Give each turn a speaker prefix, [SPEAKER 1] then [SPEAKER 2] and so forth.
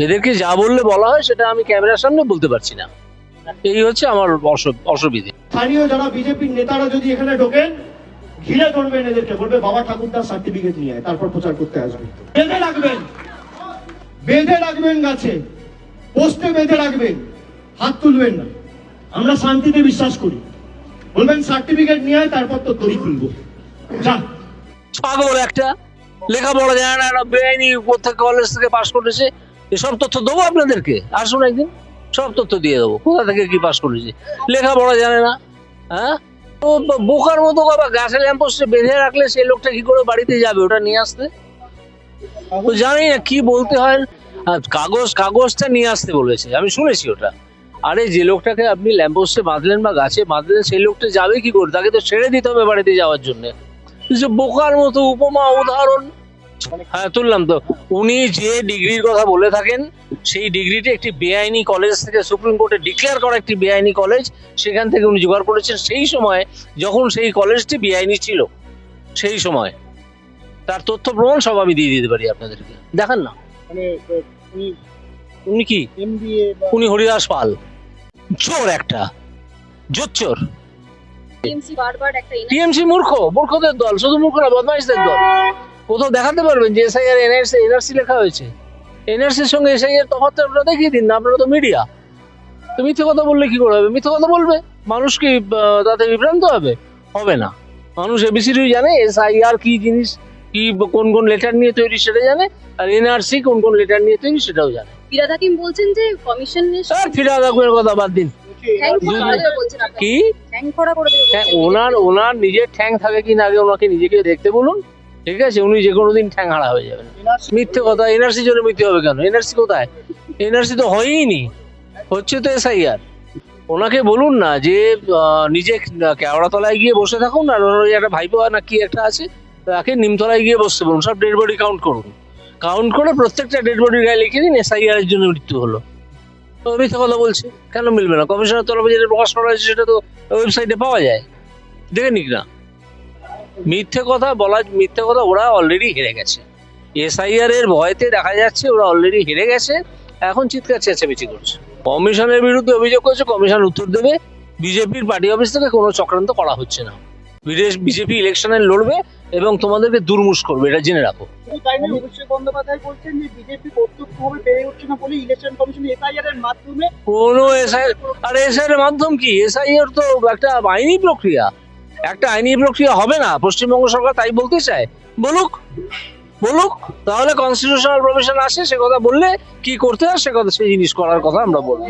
[SPEAKER 1] এদেরকে যা বললে বলা হয় সেটা আমি ক্যামেরার সামনে বলতে পারছি না। এই হচ্ছে আমার অসু- অসুবিধে।
[SPEAKER 2] স্থানীয় যারা বিজেপির নেতারা যদি এখানে ঢোকেন ঘিরে ধরবেন এদেরকে বলবে বাবা ঠাকুরদার সার্টিফিকেট নিয়ে তারপর প্রচার করতে আসবে। বেঁধে রাখবেন। বেঁধে রাখবেন গাছে। পোস্টে বেঁধে রাখবেন। হাত তুলবেন না। আমরা শান্তিতে বিশ্বাস করি। বলবেন সার্টিফিকেট নিয়ে তারপর তো তৈরি খুলবো। যা।
[SPEAKER 1] পাগল একটা। লেখাপড়া জানে না বেআইনি প্রত্যেক কলেজ থেকে পাশ করেছে। এসব তথ্য দেবো আপনাদেরকে। আসুন একদিন, সব তথ্য দিয়ে দেবো। কোথা থেকে কি পাশ করেছে? লেখাপড়া জানে না হ্যাঁ? তো বোকার মতো বাবা, গাছে ল্যাম্পোস্টে বেঁধে রাখলে সেই লোকটা কি করে বাড়িতে যাবে, ওটা নিয়ে আসতে? তো জানি না কি বলতে হয়। কাগজ, কাগজটা নিয়ে আসতে বলেছে, আমি শুনেছি ওটা। আরে যে লোকটাকে আপনি ল্যাম্পোস্টে বাঁধলেন বা গাছে বাঁধলেন, সেই লোকটা যাবে কি করে? তাকে তো ছেড়ে দিতে হবে বাড়িতে যাওয়ার জন্য। বোকার মতো উপমা, উদাহরণ। হ্যাঁ তুললাম তো। উনি যে ডিগ্রির কথা বলে থাকেন সেই ডিগ্রিটি একটি বেআইনি কলেজ থেকে সুপ্রিম কোর্টে ডিক্লেয়ার করা একটি বেআইনি কলেজ সেখান থেকে উনি জোগাড় করেছেন। সেই সময় যখন সেই কলেজটি বেআইনি ছিল সেই সময়। তার তথ্য প্রমাণ সব আমি দিয়ে দিতে পারি আপনাদেরকে। দেখান না।
[SPEAKER 3] মানে উনি
[SPEAKER 1] উনি কি? উনি হরিদাস পাল। চোর একটা। জোচ্চোর
[SPEAKER 4] টিএমসি বারবার একটা এনআরসি
[SPEAKER 1] টিএমসি মূর্খ। মূর্খদের দল। শুধু মূর্খ না বদমাইশদের দল। কোথাও দেখাতে পারবেন যে এসআইআর এনআরসি এনআরসি লেখা হয়েছে। এনআরসির সঙ্গে এসআইআর তফাৎ আপনারা দেখিয়ে দিন না আপনারা তো মিডিয়া তো মিথ্যে কথা বললে কি করে হবে? মিথ্যে কথা বলবে। মানুষ কি তাতে বিভ্রান্ত হবে? হবে না। মানুষ এবিসিডি জানে এসআইআর কি জিনিস কি কোন কোন লেটার নিয়ে তৈরি সেটা জানে আর এনআরসি কোন কোন লেটার নিয়ে তৈরি সেটাও জানে।
[SPEAKER 4] ফিরাদ হাকিম বলছেন যে কমিশন
[SPEAKER 1] আর ফিরা রাখবেন কথা বাদ দিন। কি? হ্যাঁ। ওনার ওনার নিজের ঠ্যাং থাকে কিনা আগে ওনাকে নিজেকে দেখতে বলুন। ঠিক আছে? উনি যে কোনো দিন ঠ্যাং হারা হয়ে যাবেন। মিথ্যে কথা এনআরসি জন্য মিথ্যে হবে কেন? এনআরসি কোথায়? এনআরসি তো হয়ই নি হচ্ছে তো এসআইআর ওনাকে বলুন না যে নিজে কেওড়াতলায় গিয়ে বসে থাকুন আর ওনার ওই একটা ভাইপো না কি একটা আছে তাকে নিমতলায় গিয়ে বসতে বলুন। সব ডেড বডি কাউন্ট করুন। কাউন্ট করে প্রত্যেকটা ডেড বডির গায়ে লিখে দিন এসআইআর এর জন্য মৃত্যু হলো। তো মিথ্যে কথা বলছে। কেন মিলবে না? কমিশনের তরফে যেটা প্রকাশ করা হয়েছে সেটা তো ওয়েবসাইটে পাওয়া যায়। দেখে নিক না। মিথ্যে কথা বলা মিথ্যে কথা ওরা অলরেডি হেরে গেছে। এসআইআর এর ভয়তে দেখা যাচ্ছে ওরা অলরেডি হেরে গেছে এখন চিৎকার চেঁচামেচি করছে। কমিশনের বিরুদ্ধে অভিযোগ করেছে কমিশন উত্তর দেবে বিজেপির পার্টি অফিস থেকে কোনো চক্রান্ত করা হচ্ছে না। বিদেশ বিজেপি ইলেকশনে লড়বে এবং তোমাদেরকে দুর্মুষ করবে এটা জেনে রাখো।
[SPEAKER 3] এর
[SPEAKER 1] কোনো এসআই আর এসআই এর মাধ্যম কি? এসআইআর তো একটা আইনি প্রক্রিয়া। একটা আইনি প্রক্রিয়া হবে না, পশ্চিমবঙ্গ সরকার তাই বলতে চায়। বলুক বলুক, তাহলে কনস্টিটিউশনাল প্রভিশন আসে, সে কথা বললে কি করতে হয়, সে কথা, সেই জিনিস করার কথা আমরা বলব।